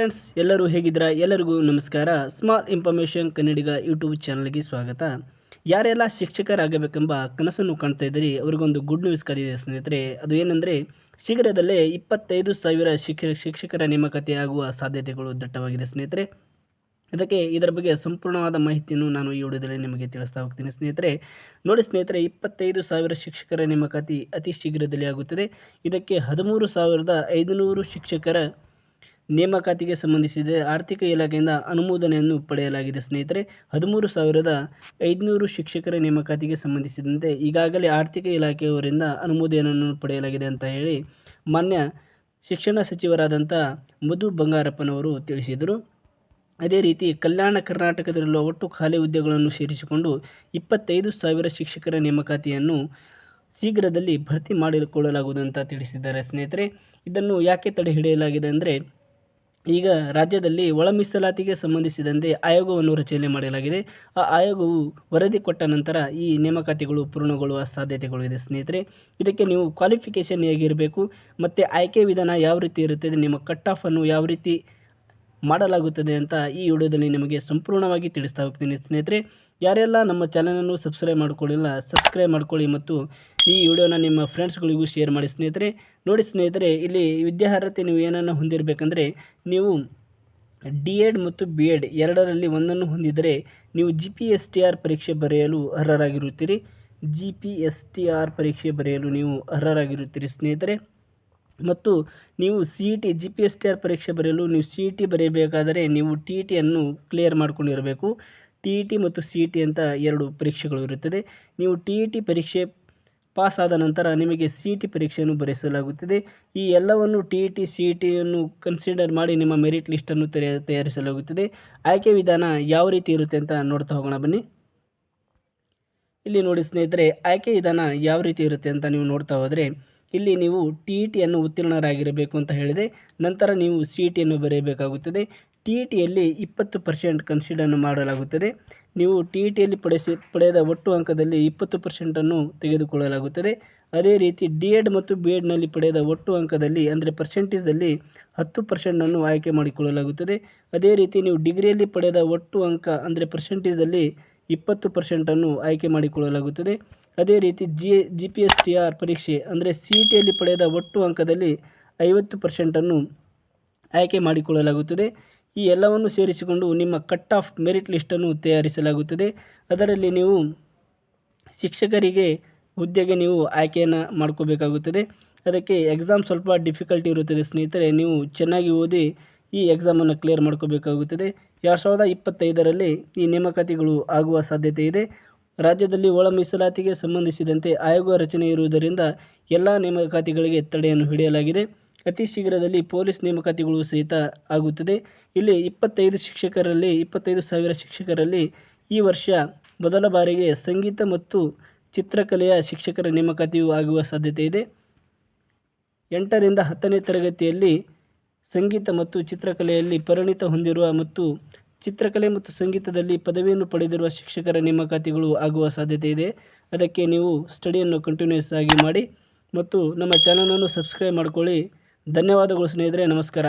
Friends ಎಲ್ಲರೂ ಹೇಗಿದ್ದೀರಾ? ಎಲ್ಲರಿಗೂ ನಮಸ್ಕಾರ. ಸ್ಮಾಲ್ ಇನ್ಫಾರ್ಮೇಷನ್ ಕನ್ನಡಿಗ ಯೂಟ್ಯೂಬ್ ಚಾನಲ್ಗೆ ಸ್ವಾಗತ. ಯಾರೆಲ್ಲ ಶಿಕ್ಷಕರಾಗಬೇಕೆಂಬ ಕನಸನ್ನು ಕಾಣ್ತಾ ಇದ್ದೀರಿ, ಅವ್ರಿಗೊಂದು ಗುಡ್ ನ್ಯೂಸ್ ಕಾದಿದೆ ಸ್ನೇಹಿತರೆ. ಅದು ಏನಂದರೆ, ಶೀಘ್ರದಲ್ಲೇ ಇಪ್ಪತ್ತೈದು ಸಾವಿರ ಶಿಕ್ಷ, ಶಿಕ್ಷಕರ ನೇಮಕಾತಿ ಆಗುವ ಸಾಧ್ಯತೆಗಳು ದಟ್ಟವಾಗಿದೆ ಸ್ನೇಹಿತರೆ. ಅದಕ್ಕೆ ಇದರ ಬಗ್ಗೆ ಸಂಪೂರ್ಣವಾದ ಮಾಹಿತಿಯನ್ನು ನಾನು ಈ ವಿಡಿಯೋದಲ್ಲಿ ನಿಮಗೆ ತಿಳಿಸ್ತಾ ಹೋಗ್ತೀನಿ ಸ್ನೇಹಿತರೆ. ನೋಡಿ ಸ್ನೇಹಿತರೆ, ಇಪ್ಪತ್ತೈದು ಸಾವಿರ ಶಿಕ್ಷಕರ ನೇಮಕಾತಿ ಅತಿ ಶೀಘ್ರದಲ್ಲಿ ಆಗುತ್ತದೆ. ಇದಕ್ಕೆ ಹದಿಮೂರು ಸಾವಿರದ ಐದುನೂರು ಶಿಕ್ಷಕರ ನೇಮಕಾತಿಗೆ ಸಂಬಂಧಿಸಿದ. ಆರ್ಥಿಕ ಇಲಾಖೆಯಿಂದ ಅನುಮೋದನೆಯನ್ನು ಪಡೆಯಲಾಗಿದೆ. ಸ್ನೇಹಿತರೆ, ಹದಿಮೂರು ಸಾವಿರದ ಐದುನೂರು ಶಿಕ್ಷಕರ ನೇಮಕಾತಿಗೆ ಸಂಬಂಧಿಸಿದಂತೆ ಈಗಾಗಲೇ ಆರ್ಥಿಕ ಇಲಾಖೆಯವರಿಂದ ಅನುಮೋದನೆಯನ್ನು ಪಡೆಯಲಾಗಿದೆ ಅಂತ ಹೇಳಿ ಮಾನ್ಯ ಶಿಕ್ಷಣ ಸಚಿವರಾದಂಥ ಮಧು ಬಂಗಾರಪ್ಪನವರು ತಿಳಿಸಿದರು. ಅದೇ ರೀತಿ ಕಲ್ಯಾಣ ಕರ್ನಾಟಕದಲ್ಲಿರುವ ಒಟ್ಟು ಖಾಲಿ ಹುದ್ದೆಗಳನ್ನು ಸೇರಿಸಿಕೊಂಡು ಇಪ್ಪತ್ತೈದು ಸಾವಿರ ಶಿಕ್ಷಕರ ನೇಮಕಾತಿಯನ್ನು ಶೀಘ್ರದಲ್ಲಿ ಭರ್ತಿ ಮಾಡಿಕೊಳ್ಳಲಾಗುವುದು ಅಂತ ತಿಳಿಸಿದ್ದಾರೆ. ಸ್ನೇಹಿತರೆ, ಇದನ್ನು ಯಾಕೆ ತಡೆ ಹಿಡಿಯಲಾಗಿದೆ ಅಂದರೆ ಈಗ ರಾಜ್ಯದಲ್ಲಿ ಒಳ ಮೀಸಲಾತಿಗೆ ಸಂಬಂಧಿಸಿದಂತೆ ಆಯೋಗವನ್ನು ರಚನೆ ಮಾಡಲಾಗಿದೆ. ಆ ಆಯೋಗವು ವರದಿ ಕೊಟ್ಟ ನಂತರ ಈ ನೇಮಕಾತಿಗಳು ಪೂರ್ಣಗೊಳ್ಳುವ ಸಾಧ್ಯತೆಗಳು ಇದೆ ಸ್ನೇಹಿತರೆ. ಇದಕ್ಕೆ ನೀವು ಕ್ವಾಲಿಫಿಕೇಷನ್ ಹೇಗಿರಬೇಕು, ಮತ್ತು ಆಯ್ಕೆ ವಿಧಾನ ಯಾವ ರೀತಿ ಇರುತ್ತದೆ, ನಿಮ್ಮ ಕಟ್ ಆಫನ್ನು ಯಾವ ರೀತಿ ಮಾಡಲಾಗುತ್ತದೆ ಅಂತ ಈ ವಿಡಿಯೋದಲ್ಲಿ ನಿಮಗೆ ಸಂಪೂರ್ಣವಾಗಿ ತಿಳಿಸ್ತಾ ಹೋಗ್ತೀನಿ ಸ್ನೇಹಿತರೆ. ಯಾರೆಲ್ಲ ನಮ್ಮ ಚಾನಲನ್ನು ಸಬ್ಸ್ಕ್ರೈಬ್ ಮಾಡಿಕೊಳ್ಳಿಲ್ಲ ಸಬ್ಸ್ಕ್ರೈಬ್ ಮಾಡ್ಕೊಳ್ಳಿ ಮತ್ತು ಈ ವಿಡಿಯೋನ ನಿಮ್ಮ ಫ್ರೆಂಡ್ಸ್ಗಳಿಗೂ ಶೇರ್ ಮಾಡಿ ಸ್ನೇಹಿತರೆ. ನೋಡಿ ಸ್ನೇಹಿತರೆ, ಇಲ್ಲಿ ವಿದ್ಯಾರ್ಹತೆ ನೀವು ಏನನ್ನು ಹೊಂದಿರಬೇಕಂದ್ರೆ, ನೀವು ಡಿ ಎಡ್ ಮತ್ತು ಬಿ ಎಡ್ ಎರಡರಲ್ಲಿ ಒಂದನ್ನು ಹೊಂದಿದರೆ, ನೀವು G P S T R ಪರೀಕ್ಷೆ ಬರೆಯಲು ಅರ್ಹರಾಗಿರುತ್ತೀರಿ. G P S T R ಪರೀಕ್ಷೆ ಬರೆಯಲು ನೀವು ಅರ್ಹರಾಗಿರುತ್ತೀರಿ ಸ್ನೇಹಿತರೆ. ಮತ್ತು ನೀವು C E T G P S T R ಪರೀಕ್ಷೆ ಬರೆಯಲು ನೀವು ಸಿ ಇ ಟಿ ಬರೆಯಬೇಕಾದರೆ, ನೀವು ಟಿ ಇ ಟಿಯನ್ನು ಕ್ಲಿಯರ್ ಮಾಡ್ಕೊಂಡಿರಬೇಕು. ಟಿ ಇ ಟಿ ಮತ್ತು ಸಿ ಇ ಟಿ ಅಂತ ಎರಡು ಪರೀಕ್ಷೆಗಳು ಇರುತ್ತದೆ. ನೀವು ಟಿ ಇ ಟಿ ಪರೀಕ್ಷೆ ಪಾಸ್ ಆದ ನಂತರ ನಿಮಗೆ ಸಿ ಇ ಟಿ ಪರೀಕ್ಷೆಯನ್ನು ಬರೆಸಲಾಗುತ್ತದೆ. ಈ ಎಲ್ಲವನ್ನು T E T C E ಟಿಯನ್ನು consider ಮಾಡಿ ನಿಮ್ಮ ಮೆರಿಟ್ ಲಿಸ್ಟನ್ನು ತಯಾರಿಸಲಾಗುತ್ತದೆ. ಆಯ್ಕೆ ವಿಧಾನ ಯಾವ ರೀತಿ ಇರುತ್ತೆ ಅಂತ ನೋಡ್ತಾ ಹೋಗೋಣ ಬನ್ನಿ. ಇಲ್ಲಿ ನೋಡಿ ಸ್ನೇಹಿತರೆ, ಆಯ್ಕೆ ವಿಧಾನ ಯಾವ ರೀತಿ ಇರುತ್ತೆ ಅಂತ ನೀವು ನೋಡ್ತಾ ಹೋದರೆ, ಇಲ್ಲಿ ನೀವು ಟಿ ಇ ಟಿಯನ್ನು ಉತ್ತೀರ್ಣರಾಗಿರಬೇಕು ಅಂತ ಹೇಳಿದೆ. ನಂತರ ನೀವು ಸಿ ಇ ಟಿಯನ್ನು ಬರೆಯಬೇಕಾಗುತ್ತದೆ. ಟಿ ಇ ಟಿಯಲ್ಲಿ ಇಪ್ಪತ್ತು ಪರ್ಸೆಂಟ್ ಕನ್ಸಿಡನ್ನು ಮಾಡಲಾಗುತ್ತದೆ. ನೀವು ಟಿ ಇ ಟಿಯಲ್ಲಿ ಪಡೆಸಿ, ಪಡೆದ ಒಟ್ಟು ಅಂಕದಲ್ಲಿ ಇಪ್ಪತ್ತು ಪರ್ಸೆಂಟನ್ನು ತೆಗೆದುಕೊಳ್ಳಲಾಗುತ್ತದೆ. ಅದೇ ರೀತಿ ಡಿ ಎಡ್ ಮತ್ತು ಬಿ ಎಡ್ನಲ್ಲಿ ಪಡೆದ ಒಟ್ಟು ಅಂಕದಲ್ಲಿ, ಅಂದರೆ ಪರ್ಸೆಂಟೇಜಲ್ಲಿ ಹತ್ತು ಪರ್ಸೆಂಟನ್ನು ಆಯ್ಕೆ ಮಾಡಿಕೊಳ್ಳಲಾಗುತ್ತದೆ. ಅದೇ ರೀತಿ ನೀವು ಡಿಗ್ರಿಯಲ್ಲಿ ಪಡೆದ ಒಟ್ಟು ಅಂಕ, ಅಂದರೆ ಪರ್ಸೆಂಟೇಜಲ್ಲಿ ಇಪ್ಪತ್ತು ಪರ್ಸೆಂಟನ್ನು ಆಯ್ಕೆ ಮಾಡಿಕೊಳ್ಳಲಾಗುತ್ತದೆ. ಅದೇ ರೀತಿ G G P S T R ಪರೀಕ್ಷೆ, ಅಂದರೆ ಸಿ ಇ ಟಿಯಲ್ಲಿ ಪಡೆದ ಒಟ್ಟು ಅಂಕದಲ್ಲಿ ಐವತ್ತು ಪರ್ಸೆಂಟನ್ನು ಆಯ್ಕೆ ಮಾಡಿಕೊಳ್ಳಲಾಗುತ್ತದೆ. ಈ ಎಲ್ಲವನ್ನು ಸೇರಿಸಿಕೊಂಡು ನಿಮ್ಮ ಕಟ್ ಆಫ್ ಮೆರಿಟ್ ಲಿಸ್ಟನ್ನು ತಯಾರಿಸಲಾಗುತ್ತದೆ. ಅದರಲ್ಲಿ ನೀವು ಶಿಕ್ಷಕರಿಗೆ, ಹುದ್ದೆಗೆ ನೀವು ಆಯ್ಕೆಯನ್ನು ಮಾಡ್ಕೋಬೇಕಾಗುತ್ತದೆ. ಅದಕ್ಕೆ ಎಕ್ಸಾಮ್ ಸ್ವಲ್ಪ ಡಿಫಿಕಲ್ಟಿ ಇರುತ್ತದೆ ಸ್ನೇಹಿತರೆ, ನೀವು ಚೆನ್ನಾಗಿ ಓದಿ ಈ ಎಕ್ಸಾಮನ್ನು ಕ್ಲಿಯರ್ ಮಾಡ್ಕೋಬೇಕಾಗುತ್ತದೆ. ಎರಡು ಸಾವಿರದ ಇಪ್ಪತ್ತೈದರಲ್ಲಿ ಈ ನೇಮಕಾತಿಗಳು ಆಗುವ ಸಾಧ್ಯತೆ ಇದೆ. ರಾಜ್ಯದಲ್ಲಿ ಒಳ ಮೀಸಲಾತಿಗೆ ಸಂಬಂಧಿಸಿದಂತೆ ಆಯೋಗ ರಚನೆ ಇರುವುದರಿಂದ ಎಲ್ಲ ನೇಮಕಾತಿಗಳಿಗೆ ತಡೆಯನ್ನು ಹಿಡಿಯಲಾಗಿದೆ. ಅತಿ ಶೀಘ್ರದಲ್ಲಿ ಪೊಲೀಸ್ ನೇಮಕಾತಿಗಳು ಸಹಿತ ಆಗುತ್ತದೆ. ಇಲ್ಲಿ ಇಪ್ಪತ್ತೈದು ಶಿಕ್ಷಕರಲ್ಲಿ, ಇಪ್ಪತ್ತೈದು ಸಾವಿರ ಶಿಕ್ಷಕರಲ್ಲಿ ಈ ವರ್ಷ ಮೊದಲ ಬಾರಿಗೆ ಸಂಗೀತ ಮತ್ತು ಚಿತ್ರಕಲೆಯ ಶಿಕ್ಷಕರ ನೇಮಕಾತಿಯೂ ಆಗುವ ಸಾಧ್ಯತೆ ಇದೆ. ಎಂಟರಿಂದ ಹತ್ತನೇ ತರಗತಿಯಲ್ಲಿ ಸಂಗೀತ ಮತ್ತು ಚಿತ್ರಕಲೆಯಲ್ಲಿ ಪರಿಣಿತ ಹೊಂದಿರುವ ಮತ್ತು ಚಿತ್ರಕಲೆ ಮತ್ತು ಸಂಗೀತದಲ್ಲಿ ಪದವಿಯನ್ನು ಪಡೆದಿರುವ ಶಿಕ್ಷಕರ ನೇಮಕಾತಿಗಳು ಆಗುವ ಸಾಧ್ಯತೆ ಇದೆ. ಅದಕ್ಕೆ ನೀವು ಸ್ಟಡಿಯನ್ನು ಕಂಟಿನ್ಯೂಸ್ ಆಗಿ ಮಾಡಿ ಮತ್ತು ನಮ್ಮ ಚಾನಲನ್ನು ಸಬ್ಸ್ಕ್ರೈಬ್ ಮಾಡಿಕೊಳ್ಳಿ. ಧನ್ಯವಾದಗಳು ಸ್ನೇಹಿತರೆ ನಮಸ್ಕಾರ.